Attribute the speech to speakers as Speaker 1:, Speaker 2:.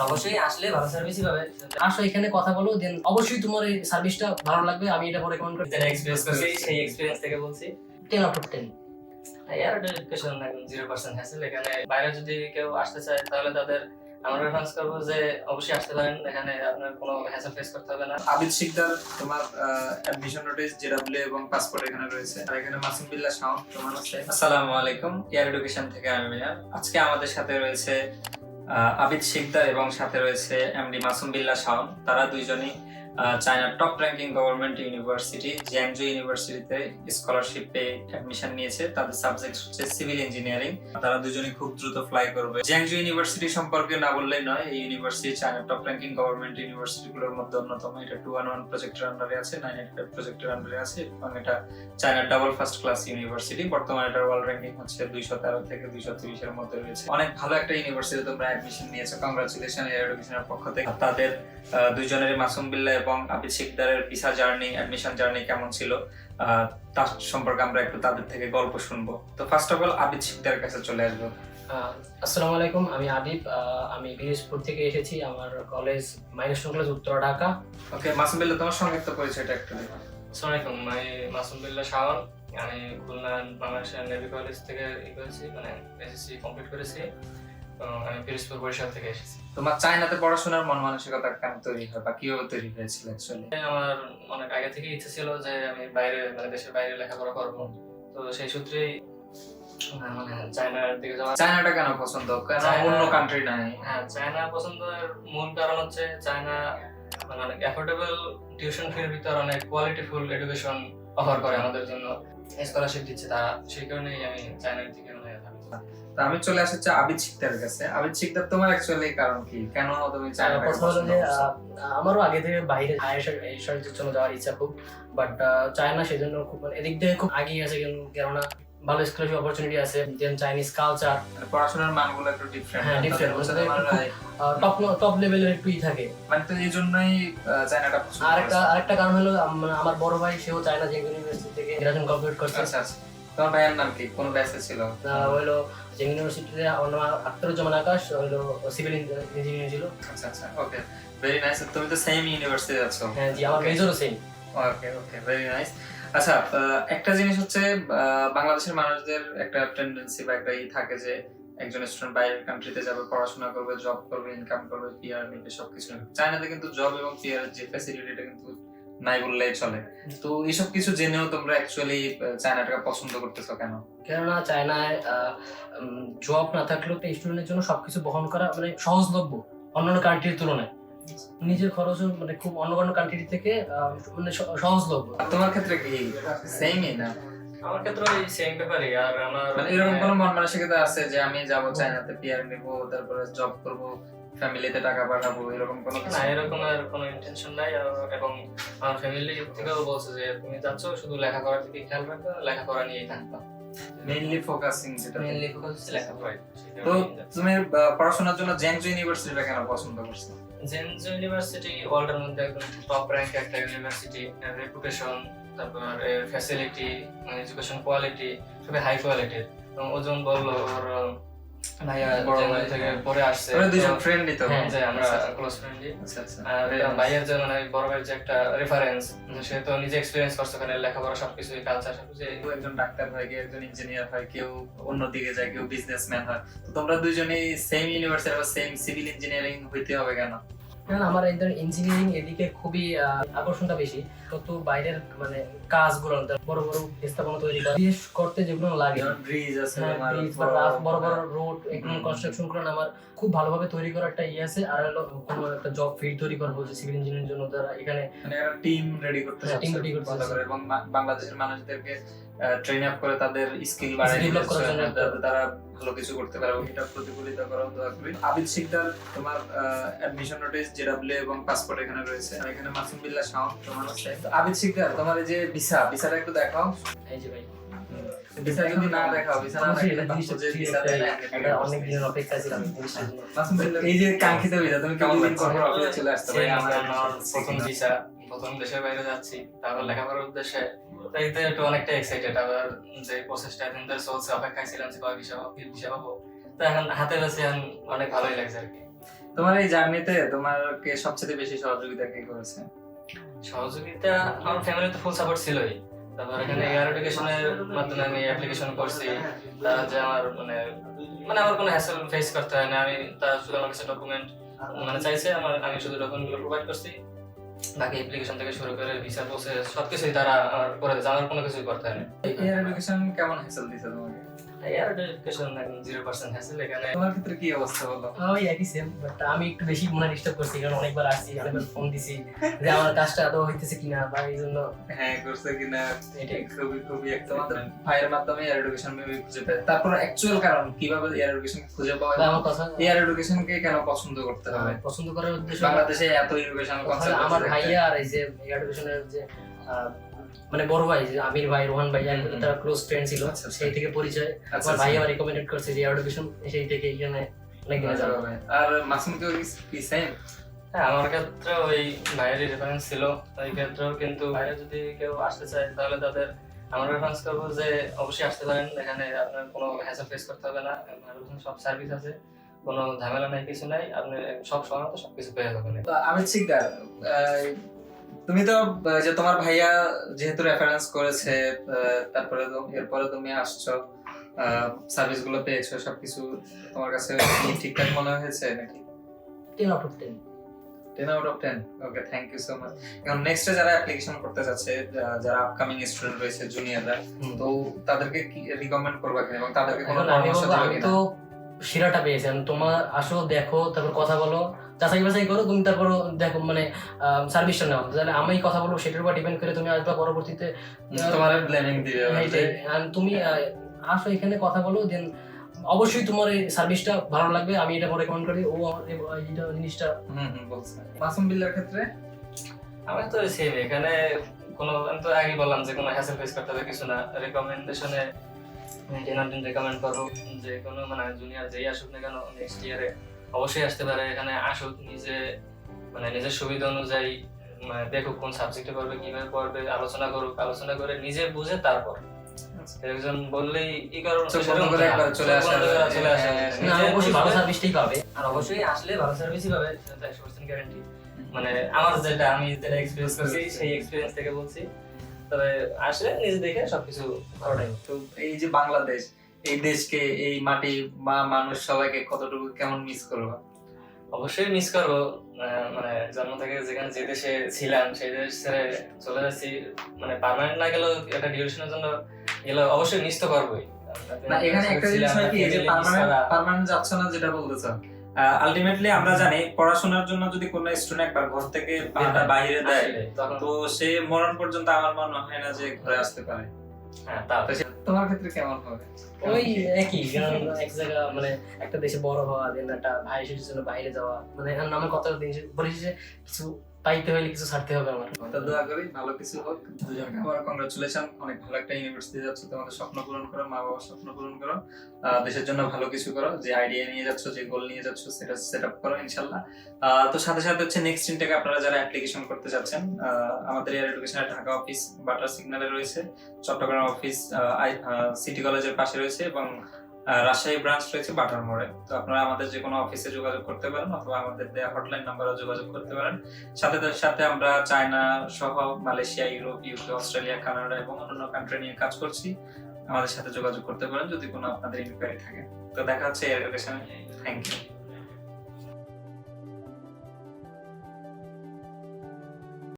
Speaker 1: আর অবশ্যই আসলে ভালো সার্ভিসই পাবে। আসো এখানে কথা বলো দেন অবশ্যই তোমার এই সার্ভিসটা ভালো লাগবে। আমি এটা রেকমেন্ড করি যেটা এক্সপিরিয়েন্স করছি সেই এক্সপিরিয়েন্স থেকে বলছি। Ten out of ten air zero percent hassle এখানে বাইরে যদি কেউ আসতে চায় তাহলে তাদের আমরা রেফারেন্স করব যে অবশ্যই আসতে পারেন। এখানে আপনার কোনো হ্যাসেল ফেস করতে হবে না।
Speaker 2: আবিদ শিকদার তোমার অ্যাডমিশন নোটিস জেডাব্লিউ এবং পাসপোর্ট এখানে রয়েছে। আর এখানে মাসুম বিল্লাহ শাওন তোমার আছে। আসসালামু আলাইকুম। এয়ার এডুকেশন থেকে আমি মিয়া আজকে আমাদের সাথে রয়েছে আবিদ শিকদার এবং সাথে রয়েছে এমডি মাসুম বিল্লা শাওন। তারা দুইজনই চায়নার top ranking government university Zhengzhou ইউনিভার্সিটিতে স্কলারশিপ পেয়ে অ্যাডমিশন নিয়েছে। তাদের সাবজেক্ট হচ্ছে সিভিল ইঞ্জিনিয়ারিং তারা দুজনেই খুব দ্রুত ফ্লাই করবে। জ্যাংজু ইউনিভার্সিটি সম্পর্কে না বললেই নয়, এই ইউনিভার্সিটি চায়নার টপ র্যাঙ্কিং গভর্নমেন্ট ইউনিভার্সিটিগুলোর মধ্যে অন্যতম। এটা টু ওয়ান ওয়ান প্রজেক্টের আন্ডারে আছে নাইন এইট ফাইভ প্রজেক্টের আন্ডারে আছে এবং এটা চায়নার ডাবল ফার্স্ট ক্লাস ইউনিভার্সিটি বর্তমানে এটার ওয়ার্ল্ড র্যাঙ্কিং হচ্ছে দুইশো তেরো থেকে দুইশো তিরিশের মধ্যে রয়েছে। অনেক ভালো একটা ইউনিভার্সিটি তোমরা অ্যাডমিশন নিয়েছো। কংগ্রাচুলেশন এয়ার এডুকেশনের পক্ষ থেকে। তাদের দুইজনের মাসুম বিল্লাহ এবং আবিদ শিকদারের ভিসা জার্নি অ্যাডমিশন জার্নি কেমন ছিল তার সম্পর্কে আমরা একটু তাদের থেকে গল্প শুনব। তো ফার্স্ট অফ অল আবিদ শিকদারের কাছে চলে আসব।
Speaker 1: আসসালামু আলাইকুম আমি আহ, আমি পিরিজপুর থেকে এসেছি আমার কলেজ মাইনাস কলেজ উত্তর ঢাকা।
Speaker 2: ওকে মাসুম বিল্লাহ তোমার সংক্ষিপ্ত পরিচয়টা একটু
Speaker 1: আসসালামু আলাইকুম আমি মাসুম বিল্লাহ শাওন আমি খুলনা বাংলাদেশের নেভি কলেজ থেকে ই করেছি মানে এসএসসি কমপ্লিট করেছি। আমি পিরিজপুর বরিশাল থেকে এসেছি।
Speaker 2: তোমার চায়নাতে পড়াশোনার মন মানসিকতা কেন তৈরি হয় বা কীভাবে তৈরি হয়েছিল অ্যাকচুয়ালি
Speaker 1: আমার অনেক আগে থেকে ইচ্ছে ছিল যে আমি বাইরে মানে দেশের বাইরে লেখাপড়া করব। তো সেই সূত্রেই মানে চায়নার দিকে যাওয়া।
Speaker 2: চায়নাটা কেন পছন্দ? কেন
Speaker 1: চায়না-
Speaker 2: অন্য কান্ট্রি নাই?
Speaker 1: হ্যাঁ চায়না পছন্দের মূল কারণ হচ্ছে চায়না মানে অনেক অ্যাফোর্ডেবল টিউশন ফির ভিতর অনেক কোয়ালিটিফুল এডুকেশন অফার করে আমাদের জন্য। স্কলারশিপ দিচ্ছে তারা। সেই কারণেই আমি চায়নার দিকে মানে
Speaker 2: তা আমি চলে আসছি আবিদ শিকদারের কাছে। আবিদ শিকদার তোমার অ্যাকচুয়ালি কারণ কি? কেন তুমি চায়নাটাকে
Speaker 1: কথা হলো যে আমারও আগে থেকে বাইরে জন্য যাওয়ার ইচ্ছা খুব বাট চায়না সেজন্য খুব মানে এদিক থেকে খুব আগিয়ে আছে কেননা ভালো স্কলারশিপ অপরচুনিটি আছে দেন চাইনিজ কালচার
Speaker 2: মানে পড়াশোনার মানগুলো একটু ডিফারেন্ট
Speaker 1: হ্যাঁ। টপ টপ লেভেলের একটুই থাকে।
Speaker 2: মানে তো এই জন্যই চায়নাটা
Speaker 1: আরেকটা আরেকটা কারণ হলো আমার বড় ভাই সেও চায়না যে ইউনিভার্সিটি থেকে গ্রাজুয়েশন কমপ্লিট করছে।
Speaker 2: আচ্ছা আচ্ছা। তোমার ভাইয়ের নাম কি? কোন ব্যাচে ছিল?
Speaker 1: হইল যে ইউনিভার্সিটিতে অন্য আখতারুজ্জামান আকাশ হইল সিভিল ইঞ্জিনিয়ারিং ছিল।
Speaker 2: আচ্ছা আচ্ছা ওকে ভেরি নাইস তুমি তো সেম ইউনিভার্সিটি আছো।
Speaker 1: হ্যাঁ জি আমার মেজরও same
Speaker 2: okay okay very nice আচ্ছা একটা জিনিস হচ্ছে বাংলাদেশের মানুষদের একটা টেন্ডেন্সি বা একটা ই থাকে যে একজন স্টুডেন্ট বাইরের কান্ট্রিতে যাবে পড়াশোনা করবে জব করবে ইনকাম করবে পিআর নিবে সবকিছু চায়নাতে কিন্তু জব এবং পিআর যে ফ্যাসিলিটিটা কিন্তু নাই বললেই চলে। তো এইসব কিছু জেনেও তোমরা অ্যাকচুয়ালি চায়নাটাকে পছন্দ করতেছো কেন?
Speaker 1: কেননা চায়নায় জব না থাকলেও একটা স্টুডেন্টের জন্য সবকিছু বহন করা মানে সহজলভ্য অন্যান্য কান্ট্রির তুলনায়। নিজের খরচও মানে খুব অন্য অন্য কান্ট্রি থেকে মানে সহজলভ্য।
Speaker 2: আর তোমার ক্ষেত্রে কি সেমই না?
Speaker 1: আমার ক্ষেত্রে ওই সেম ব্যাপারই আর আমার
Speaker 2: মানে এরকম কোনো মন মানসিকতা আছে যে আমি যাব চায়নাতে পিআর নিব তারপরে জব করব ফ্যামিলিতে টাকা পাঠাবো এরকম কোনো
Speaker 1: না এরকম আর কোনো ইন্টেনশন নাই। এবং আমার ফ্যামিলি থেকেও বলছে যে তুমি যাচ্ছ শুধু লেখাপড়ার দিকে খেয়াল রাখবে লেখাপড়া নিয়েই থাকবা।
Speaker 2: মেইনলি ফোকাসিং যেটা
Speaker 1: মেইনলি ফোকাস
Speaker 2: তো তুমি পড়াশোনার জন্য জ্যাংজু ইউনিভার্সিটিটা কেন পছন্দ করছ?
Speaker 1: জেনজ ইউনিভার্সিটি ওয়ার্ল্ডের মধ্যে একদম টপ র্যাঙ্ক একটা ইউনিভার্সিটি রেপুটেশন তারপর ফ্যাসিলিটি এডুকেশন কোয়ালিটি সবই হাই কোয়ালিটির ওজন বলল ওর ভাইয়া
Speaker 2: বড় ভাই,
Speaker 1: থেকে। আসছে
Speaker 2: তোমরা দুজন
Speaker 1: তো-
Speaker 2: তো
Speaker 1: যে আমরা ক্লোজ ফ্রেন্ডলি আর
Speaker 2: Very nice.
Speaker 1: ভাইয়ের জন্য বড় ভাইয়ের যে একটা রেফারেন্স সে তো নিজে এক্সপিরিয়েন্স করছে ওখানে লেখাপড়া সবকিছু কালচার সবকিছু
Speaker 2: কেউ একজন ডাক্তার হয় কেউ একজন ইঞ্জিনিয়ার হয় কেউ অন্যদিকে যায় কেউ বিজনেসম্যান হয়। তো তোমরা দুজনেই সেম ইউনিভার্সিটি বা সেম সিভিল ইঞ্জিনিয়ারিং হইতে হবে কেন?
Speaker 1: কারণ আমার একদম ইঞ্জিনিয়ারিং এদিকে খুবই আকর্ষণটা বেশি। তত বাইরের মানে কাজগুলো বড় বড় স্থাপনা তৈরি করা বিশেষ করতে যেগুলো লাগে।
Speaker 2: ব্রিজ আছে
Speaker 1: হ্যাঁ, বড় বড়
Speaker 2: হ্যাঁ।
Speaker 1: রোড এগুলো কনস্ট্রাকশন করেন আমার খুব ভালোভাবে তৈরি করার একটা ইয়ে আছে। আর হলো কোনো একটা জব ফিল্ড তৈরি করব যে সিভিল ইঞ্জিনিয়ারিং জন্য তারা এখানে
Speaker 2: মানে টিম রেডি করতে
Speaker 1: হ্যাঁ, team
Speaker 2: চাচ্ছে
Speaker 1: ready করতে
Speaker 2: করে এবং বাংলাদেশের মানুষদেরকে ট্রেন আপ করে তাদের স্কিল বাড়ায় তারা ভালো কিছু করতে পারে এটা প্রতিফলিত করা দোয়া করি আবিদ শিকদার তোমার অ্যাডমিশন নোটিস জেডাব্লিউ এবং পাসপোর্ট এখানে রয়েছে। আর এখানে মাসুম বিল্লাহ শাওন তোমার আছে তো আবিদ শিকদার তোমার এই যে ভিসা ভিসাটা একটু দেখাও।
Speaker 1: এই যে ভাই।
Speaker 2: ভিসা যদি না দেখাও ভিসা না দেখালে
Speaker 1: এটা জিনিসটা
Speaker 2: passport যে ভিসা দেয় না,
Speaker 1: অনেক দিনের অপেক্ষা ছিলাম এই
Speaker 2: মাসুম বিল্লাহ, এই যে কাঙ্ক্ষিত ভিসা তুমি কেমন? চলে আসতে পারি আমার
Speaker 1: আমার প্রথম ভিসা। প্রথম দেশের বাইরে যাচ্ছি তারপর লেখাপড়ার উদ্দেশ্যে তাই তো একটু অনেকটা এক্সাইটেড আবার যে প্রসেসটা এতদিন ধরে চলছে অপেক্ষায় ছিলাম যে কয় কি ভিসা পাবো তো এখন হাতে কাছে এখন অনেক ভালোই লাগছে আর কি।
Speaker 2: তোমার এই জার্নিতে তোমারকে সবচেয়ে বেশি সহযোগিতা কে করেছে?
Speaker 1: সহযোগিতা আমার ফ্যামিলি তো ফুল সাপোর্ট ছিলই। তারপর এখানে এয়ার এডুকেশনের মাধ্যমে আমি অ্যাপ্লিকেশন করছি। তারা যে আমার মানে মানে আমার কোনো হ্যাসেল ফেস করতে হয় না। আমি তার শুধু আমার কাছে ডকুমেন্ট মানে চাইছে আমার আমি শুধু ডকুমেন্টগুলো প্রোভাইড করছি। বাকি অ্যাপ্লিকেশন থেকে শুরু করে ভিসা প্রসেস সবকিছুই তারা করে দেয়। আমার কোনো কিছুই করতে হয় না।
Speaker 2: এই অ্যাপ্লিকেশন কেমন হ্যাসেল দিছে তোমাকে?
Speaker 1: এয়ার এডুকেশন একদম জিরো পার্সেন্ট হ্যাসেল এখানে।
Speaker 2: তোমার ক্ষেত্রে কি অবস্থা বলো?
Speaker 1: ওই একই সেম বাট আমি একটু বেশি মনে ডিস্টার্ব করছি কারণ অনেকবার আসছি অনেকবার ফোন দিছি যে আমার কাজটা আদৌ হইতেছে কিনা বা এই জন্য।
Speaker 2: হ্যাঁ করছে কিনা
Speaker 1: এটাই।
Speaker 2: খুবই খুবই একটা আমাদের মাধ্যমে এয়ার এডুকেশন মেবি খুঁজে পায় তারপর অ্যাকচুয়াল কারণ কীভাবে এয়ার এডুকেশন খুঁজে পাওয়া
Speaker 1: বা আমার কথা
Speaker 2: এয়ার এডুকেশনকে কেন পছন্দ করতে হবে?
Speaker 1: পছন্দ করার উদ্দেশ্য
Speaker 2: বাংলাদেশে এত এডুকেশন
Speaker 1: আমার ভাইয়া আর এই যে এডুকেশনের যে মানে বড় ভাই যে আমির ভাই রোহান ভাই। তারা ক্লোজ ফ্রেন্ড ছিল।
Speaker 2: আচ্ছা, আচ্ছা।
Speaker 1: সেই থেকে পরিচয়। আমার ভাই আমার রিকমেন্ডেড করছে যে এডুকেশন সেই থেকে এখানে অনেক দিনে যাব
Speaker 2: আর মাসুম কি সেম
Speaker 1: হ্যাঁ আমার ক্ষেত্রে ওই ভাইয়েরই রেফারেন্স ছিল। ওই ক্ষেত্রেও কিন্তু ভাইয়া যদি কেউ আসতে চায় তাহলে তাদের আমার রেফারেন্স করব যে অবশ্যই আসতে পারেন। এখানে আপনার কোনো হ্যাসেল ফেস করতে হবে না। সব সার্ভিস আছে। কোনো ঝামেলা নাই কিছু নাই। আপনি সব সময় মতো সবকিছু পেয়ে যাবেন।
Speaker 2: আমি শিকদার তুমি তো যে তোমার ভাইয়া যেহেতু রেফারেন্স করেছে তারপরে এরপরে তুমি আসছো সার্ভিসগুলো পেয়েছ সবকিছু তোমার কাছে ঠিকঠাক মনে হয়েছে নাকি?
Speaker 1: Ten out of ten
Speaker 2: ten out of ten okay thank you so much এখন নেক্সটে যারা অ্যাপ্লিকেশন করতে যাচ্ছে যারা আপকামিং স্টুডেন্ট রয়েছে জুনিয়ররা তো তাদেরকে কি রিকমেন্ড করবা কিনা এবং তাদেরকে কোনো পরামর্শ দেবে কিনা?
Speaker 1: তো সেরাটা পেয়েছি। আমি তোমার আসো দেখো তারপর কথা বলো। যাচাই বাছাই করো তুমি তারপর দেখো মানে সার্ভিসটা নাও তাহলে আমি কথা বলব সেটার উপর ডিপেন্ড করে তুমি আসবা পরবর্তীতে।
Speaker 2: তোমার ব্লেমিং দিবে আবার যে-
Speaker 1: এইটাই। আর তুমি আসো এখানে কথা বলো দেন অবশ্যই তোমার এই সার্ভিসটা ভালো লাগবে আমি এটা রেকমেন্ড করি ও আমার এইটা জিনিসটা
Speaker 2: হুম হুম বলছে। মাসুম বিল্লার ক্ষেত্রে?
Speaker 1: আমি তো সেম এখানে কোনো আমি তো আগে বললাম যে কোনো হ্যাসেল ফেস করতে হবে কিছু না। রেকমেন্ডেশনে টেনার রেকমেন্ড করব যে কোনো মানে জুনিয়র যেই আসুক না কেন নেক্সট ইয়ারে অবশ্যই আসতে পারে। এখানে আসুক নিজে মানে নিজের সুবিধা অনুযায়ী মানে দেখুক কোন সাবজেক্টে পড়বে কীভাবে পড়বে আলোচনা করুক আলোচনা করে নিজে বুঝে তারপর। একজন বললেই এই কারণ
Speaker 2: চোখ বন্ধ করে একবার চলে আসা
Speaker 1: চলে আসে
Speaker 2: হ্যাঁ,
Speaker 1: না
Speaker 2: নিজে
Speaker 1: অবশ্যই ভালো সার্ভিসটাই পাবে। আর অবশ্যই আসলে ভালো সার্ভিসই পাবে সেটা একশো পার্সেন্ট গ্যারান্টি মানে আমার যেটা আমি যেটা এক্সপিরিয়েন্স করছি সেই এক্সপিরিয়েন্স থেকে বলছি। তবে আসলে নিজে দেখে সবকিছু
Speaker 2: তো এই যে বাংলাদেশ এই দেশকে এই মাটি বা মানুষ সবাইকে কতটুকু কেমন মিস করব?
Speaker 1: অবশ্যই মিস করব। মানে জন্ম থেকে যেখানে যে দেশে ছিলাম সেই দেশ ছেড়ে চলে যাচ্ছি। মানে পার্মানেন্ট না গেলেও একটা ডিউরেশনের জন্য গেলে অবশ্যই মিস তো করবোই।
Speaker 2: না এখানে একটা জিনিস হয় কি যে পার্মানেন্ট পার্মানেন্ট যাচ্ছে না যেটা বলতেছ আলটিমেটলি আমরা জানি পড়াশোনার জন্য যদি কোনো স্টুডেন্ট একবার ঘর থেকে বাইরে দেয় তো সে মরণ পর্যন্ত আমার মনে হয় না যে ঘরে আসতে পারে।
Speaker 1: হ্যাঁ তা
Speaker 2: তোমার ক্ষেত্রে কেমন হবে?
Speaker 1: ওই একই কারণ এক জায়গা মানে একটা দেশে বড় হওয়া দেন একটা ভাই শিশুর জন্য বাইরে যাওয়া মানে এখন আমার কথা দিন পরিশেষে কিছু পাইতে হলে কিছু ছাড়তে হবে আমার।
Speaker 2: তো দোয়া করি, ভালো কিছু হোক। দুজনকে আবার কংগ্রাচুলেশন অনেক ভালো একটা ইউনিভার্সিটি যাচ্ছ, তোমাদের স্বপ্ন পূরণ করো মা বাবার স্বপ্ন পূরণ করো। দেশের জন্য ভালো কিছু করো, যে আইডিয়া নিয়ে যাচ্ছ, যে গোল নিয়ে যাচ্ছ, সেটা সেট আপ করো, ইনশাল্লাহ। তো সাথে সাথে হচ্ছে নেক্সট ইনটেক আপনারা যারা অ্যাপ্লিকেশন করতে চাচ্ছেন আমাদের এয়ার এডুকেশনের ঢাকা অফিস বাটার সিগন্যালে রয়েছে, চট্টগ্রাম অফিস সিটি কলেজের পাশে রয়েছে এবং রাজশাহী ব্রাঞ্চ রয়েছে বাটার মোড়ে। তো আপনারা আমাদের যে কোনো অফিসে যোগাযোগ করতে পারেন অথবা আমাদের দেয়া হটলাইন নাম্বারে যোগাযোগ করতে পারেন। সাথে সাথে আমরা চায়না সহ Malaysia, Europe UK Australia, Canada এবং অন্যান্য কান্ট্রি নিয়ে কাজ করছি। আমাদের সাথে যোগাযোগ করতে পারেন যদি কোনো আপনাদের ইনকোয়ারি থাকে। তো দেখা হচ্ছে, এর থ্যাংক ইউ